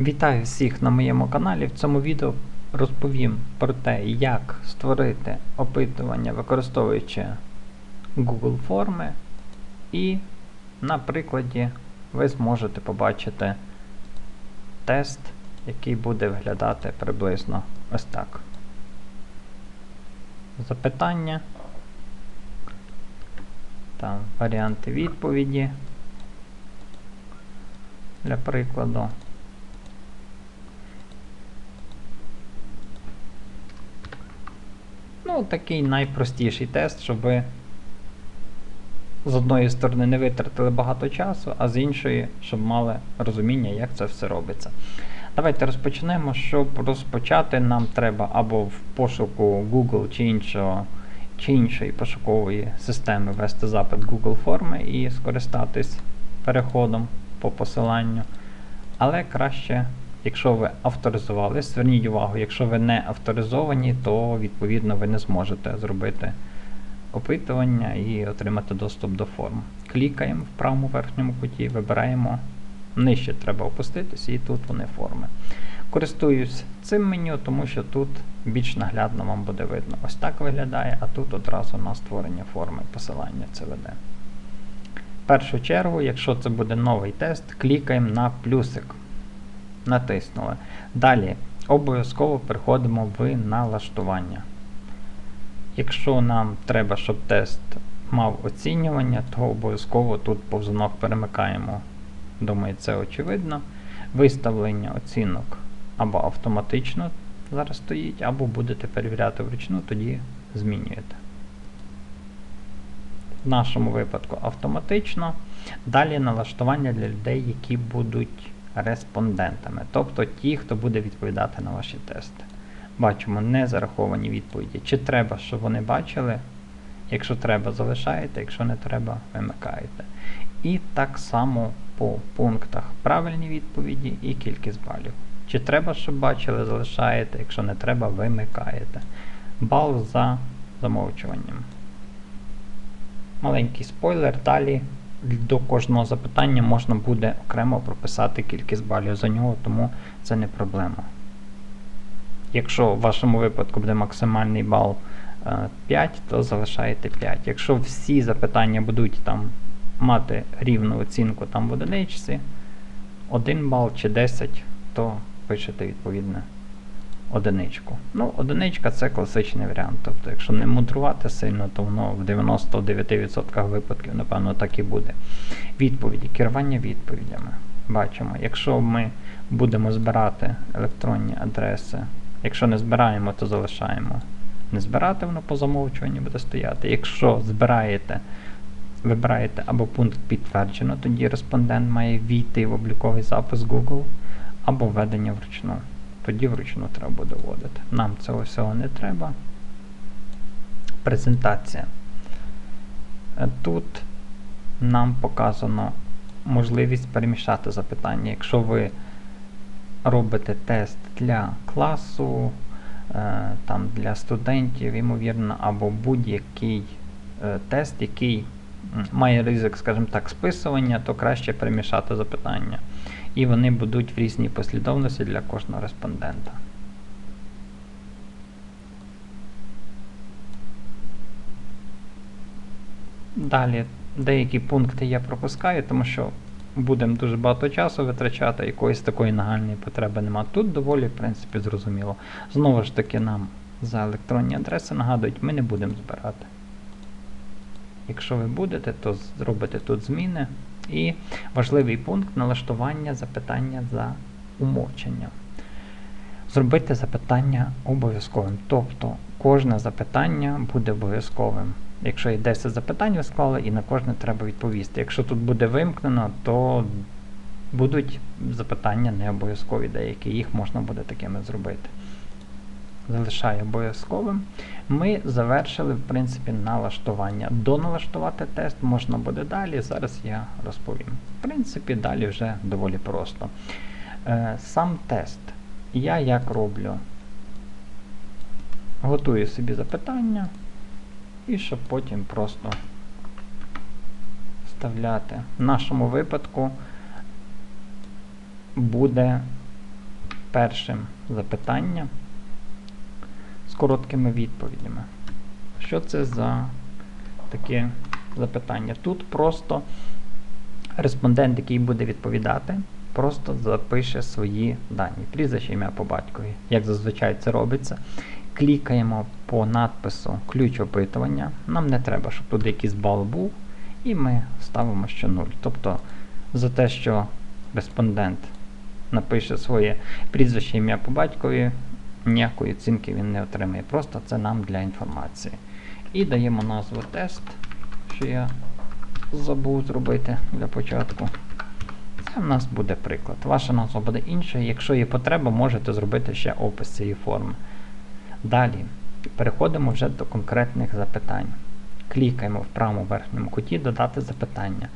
Вітаю всіх на моєму каналі. В цьому відео розповім про те, як створити опитування, використовуючи Google форми, і на прикладі ви зможете побачити тест, який буде виглядати приблизно ось так. Запитання, там варіанти відповіді для прикладу. Ну, такий найпростіший тест, щоб ви з одної сторони не витратили багато часу, а з іншої, щоб мали розуміння, як це все робиться. Давайте розпочнемо. Щоб розпочати, нам треба або в пошуку Google чи іншого, чи іншої пошукової системи ввести запит Google форми і скористатись переходом по посиланню. Але краще Якщо ви авторизували, зверніть увагу, якщо ви не авторизовані, то відповідно ви не зможете зробити опитування і отримати доступ до форм. Клікаємо в правому верхньому куті, вибираємо нижче треба опуститися, і тут вони форми. Користуюсь цим меню, тому що тут більш наглядно вам буде видно. Ось так виглядає, а тут одразу на створення форми посилання це веде. В першу чергу, якщо це буде новий тест, клікаємо на плюсик натиснули. Далі обов'язково переходимо в налаштування. Якщо нам треба, щоб тест мав оцінювання, то обов'язково тут повзунок перемикаємо. Думаю, це очевидно. Виставлення оцінок або автоматично зараз стоїть, або будете перевіряти вручну, тоді змінюєте. В нашому випадку автоматично. Далі налаштування для людей, які будуть респондентами, тобто ті, хто буде відповідати на ваші тести. Бачимо не зараховані відповіді. Чи треба, щоб вони бачили? Якщо треба, залишаєте, якщо не треба, вимикаєте. І так само по пунктах правильні відповіді і кількість балів. Чи треба, щоб бачили, залишаєте, якщо не треба, вимикаєте. Бал за замовчуванням. Маленький спойлер. Далі до кожного запитання можна буде окремо прописати кількість балів за нього, тому це не проблема. Якщо в вашому випадку буде максимальний бал 5, е, то залишаєте 5. Якщо всі запитання будуть там мати рівну оцінку там в одиничці, 1 бал чи 10, то пишете відповідне одиничку. Ну, одиничка це класичний варіант. Тобто, якщо не мудрувати сильно, то воно в 99% випадків, напевно, так і буде. Відповіді, керування відповідями. Бачимо, якщо ми будемо збирати електронні адреси, якщо не збираємо, то залишаємо. Не збирати, воно по замовчуванню буде стояти. Якщо збираєте, вибираєте або пункт підтверджено, тоді респондент має війти в обліковий запис Google, або введення вручну тоді вручну треба буде вводити. Нам цього всього не треба. Презентація. Е, тут нам показано можливість перемішати запитання. Якщо ви робите тест для класу, е, там для студентів, ймовірно, або будь-який е, тест, який має ризик, скажімо так, списування, то краще перемішати запитання і вони будуть в різній послідовності для кожного респондента. Далі деякі пункти я пропускаю, тому що будемо дуже багато часу витрачати, якоїсь такої нагальної потреби нема. Тут доволі, в принципі, зрозуміло. Знову ж таки, нам за електронні адреси нагадують, ми не будемо збирати. Якщо ви будете, то зробите тут зміни. І важливий пункт налаштування запитання за умовченням. Зробити запитання обов'язковим. Тобто кожне запитання буде обов'язковим. Якщо є 10 запитань ви склали, і на кожне треба відповісти. Якщо тут буде вимкнено, то будуть запитання не обов'язкові деякі, їх можна буде такими зробити залишаю обов'язковим. Ми завершили, в принципі, налаштування. Доналаштувати тест можна буде далі. Зараз я розповім. В принципі, далі вже доволі просто. Е, сам тест. Я як роблю? Готую собі запитання, і щоб потім просто вставляти. В нашому випадку буде першим запитання короткими відповідями. Що це за таке запитання? Тут просто респондент, який буде відповідати, просто запише свої дані. Прізвище ім'я по батькові. Як зазвичай це робиться. Клікаємо по надпису ключ опитування. Нам не треба, щоб тут якийсь бал був. І ми ставимо що 0. Тобто за те, що респондент напише своє прізвище ім'я по батькові, ніякої оцінки він не отримає. Просто це нам для інформації. І даємо назву тест, що я забув зробити для початку. Це в нас буде приклад. Ваша назва буде інша. Якщо є потреба, можете зробити ще опис цієї форми. Далі переходимо вже до конкретних запитань. Клікаємо в правому верхньому куті Додати запитання.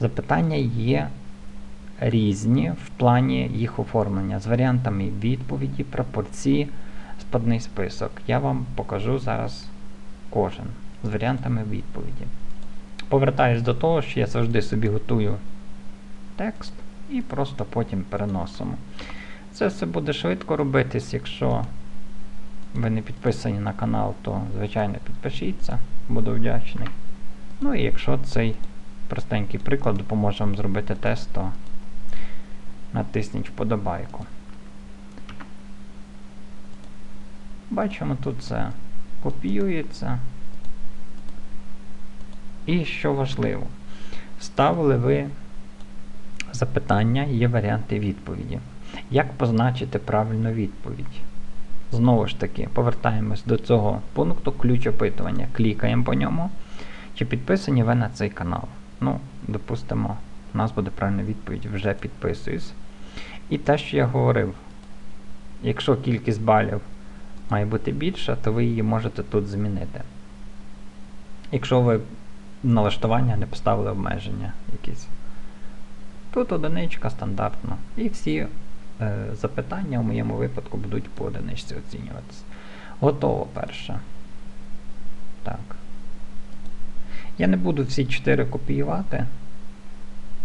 Запитання є різні в плані їх оформлення з варіантами відповіді, пропорції, спадний список. Я вам покажу зараз кожен з варіантами відповіді. Повертаюсь до того, що я завжди собі готую текст і просто потім переносимо. Це все буде швидко робитись, якщо ви не підписані на канал, то звичайно підпишіться, буду вдячний. Ну і якщо цей простенький приклад допоможе вам зробити тест, то натисніть вподобайку. Бачимо, тут це копіюється. І що важливо, ставили ви запитання, є варіанти відповіді. Як позначити правильну відповідь? Знову ж таки, повертаємось до цього пункту ключ опитування. Клікаємо по ньому. Чи підписані ви на цей канал? Ну, допустимо, у нас буде правильна відповідь, вже підписуюсь. І те, що я говорив, якщо кількість балів має бути більша, то ви її можете тут змінити. Якщо ви налаштування не поставили обмеження якісь. Тут одиничка стандартно. І всі е, запитання в моєму випадку будуть по одиничці оцінюватися. Готово перше. Так. Я не буду всі чотири копіювати.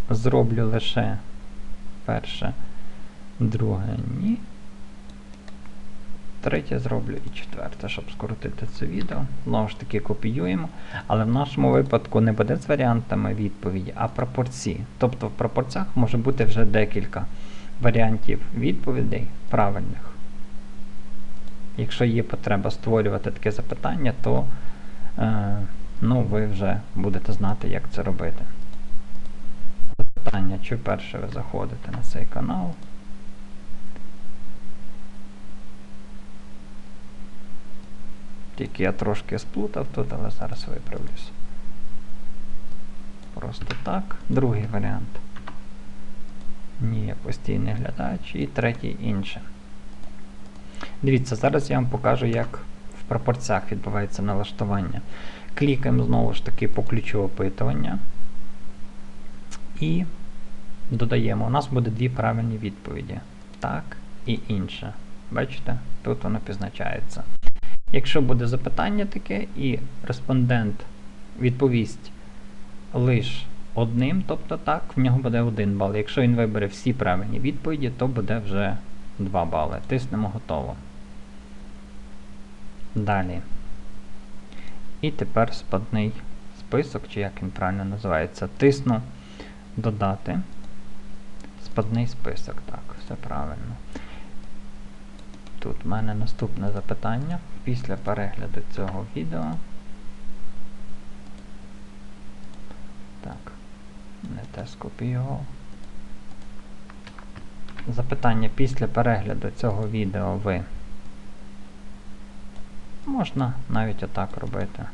Зроблю лише перше, друге ні. Третє зроблю і четверте, щоб скоротити це відео. Знову ж таки копіюємо. Але в нашому випадку не буде з варіантами відповіді, а пропорції. Тобто в пропорціях може бути вже декілька варіантів відповідей правильних. Якщо є потреба створювати таке запитання, то е, ну, ви вже будете знати, як це робити. Запитання, чи вперше ви заходите на цей канал. Тільки я трошки сплутав тут, але зараз виправлюсь. Просто так. Другий варіант. Ні, постійний глядач. І третій інше. Дивіться, зараз я вам покажу, як в пропорціях відбувається налаштування. Клікаємо знову ж таки по ключу опитування. І додаємо. У нас буде дві правильні відповіді. Так і інше. Бачите? Тут воно позначається. Якщо буде запитання таке, і респондент відповість лише одним, тобто так, в нього буде 1 бал. Якщо він вибере всі правильні відповіді, то буде вже 2 бали. Тиснемо готово. Далі. І тепер спадний список, чи як він правильно називається, тисну додати. Спадний список, так, все правильно. Тут в мене наступне запитання після перегляду цього відео. Так, не те скопіював. Запитання після перегляду цього відео ви можна навіть отак робити.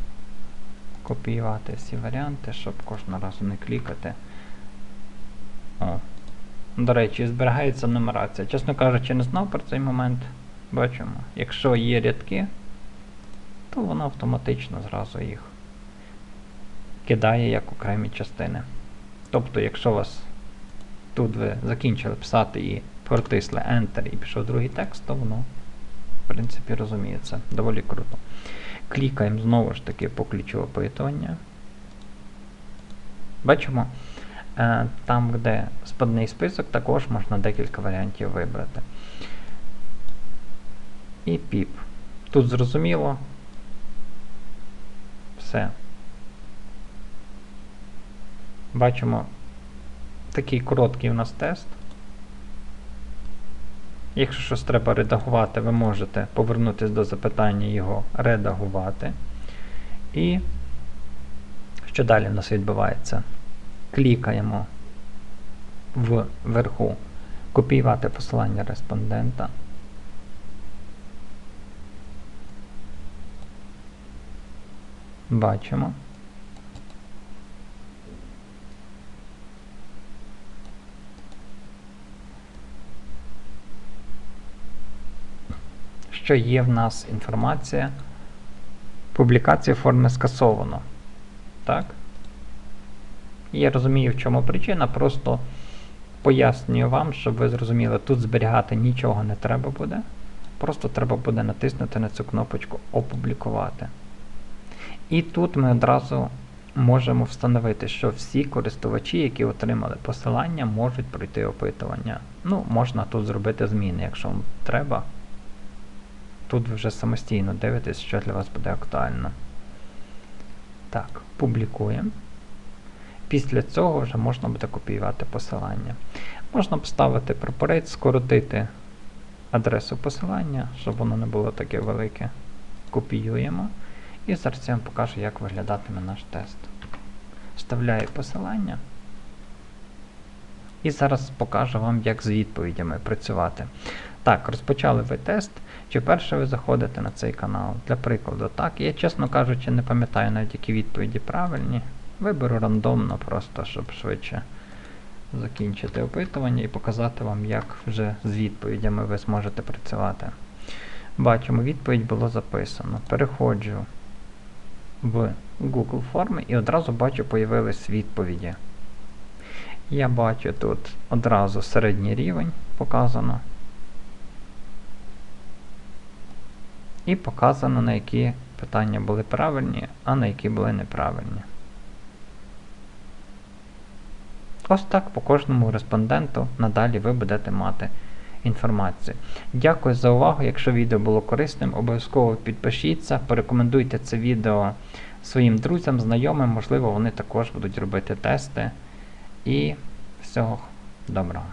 Копіювати всі варіанти, щоб кожного разу не клікати. О. До речі, зберігається нумерація. Чесно кажучи, не знав про цей момент. Бачимо, якщо є рядки, то воно автоматично зразу їх кидає як окремі частини. Тобто, якщо вас тут ви закінчили писати і протисли Enter і пішов другий текст, то воно, в принципі, розуміє це. Доволі круто. Клікаємо знову ж таки по ключу опитування. Бачимо, е, там, де спадний список, також можна декілька варіантів вибрати. І піп. Тут зрозуміло. Все. Бачимо такий короткий у нас тест. Якщо щось треба редагувати, ви можете повернутися до запитання його редагувати. І що далі в нас відбувається? Клікаємо вверху копіювати посилання респондента. Бачимо. Що є в нас інформація. Публікація форми скасовано. Так? Я розумію, в чому причина, просто пояснюю вам, щоб ви зрозуміли, тут зберігати нічого не треба буде. Просто треба буде натиснути на цю кнопочку Опублікувати. І тут ми одразу можемо встановити, що всі користувачі, які отримали посилання, можуть пройти опитування. Ну, можна тут зробити зміни, якщо вам треба. Тут ви вже самостійно дивитесь, що для вас буде актуально. Так, публікуємо. Після цього вже можна буде копіювати посилання. Можна поставити прапорець, скоротити адресу посилання, щоб воно не було таке велике. Копіюємо. І зараз я вам покажу, як виглядатиме наш тест. Вставляю посилання. І зараз покажу вам, як з відповідями працювати. Так, розпочали ви тест. Чи вперше ви заходите на цей канал? Для прикладу, так, я, чесно кажучи, не пам'ятаю навіть які відповіді правильні. Виберу рандомно, просто щоб швидше закінчити опитування і показати вам, як вже з відповідями ви зможете працювати. Бачимо, відповідь було записано. Переходжу в Google форми і одразу бачу, появились відповіді. Я бачу тут одразу середній рівень показано. І показано, на які питання були правильні, а на які були неправильні. Ось так по кожному респонденту надалі ви будете мати інформацію. Дякую за увагу. Якщо відео було корисним, обов'язково підпишіться, порекомендуйте це відео своїм друзям, знайомим, можливо, вони також будуть робити тести. І всього доброго.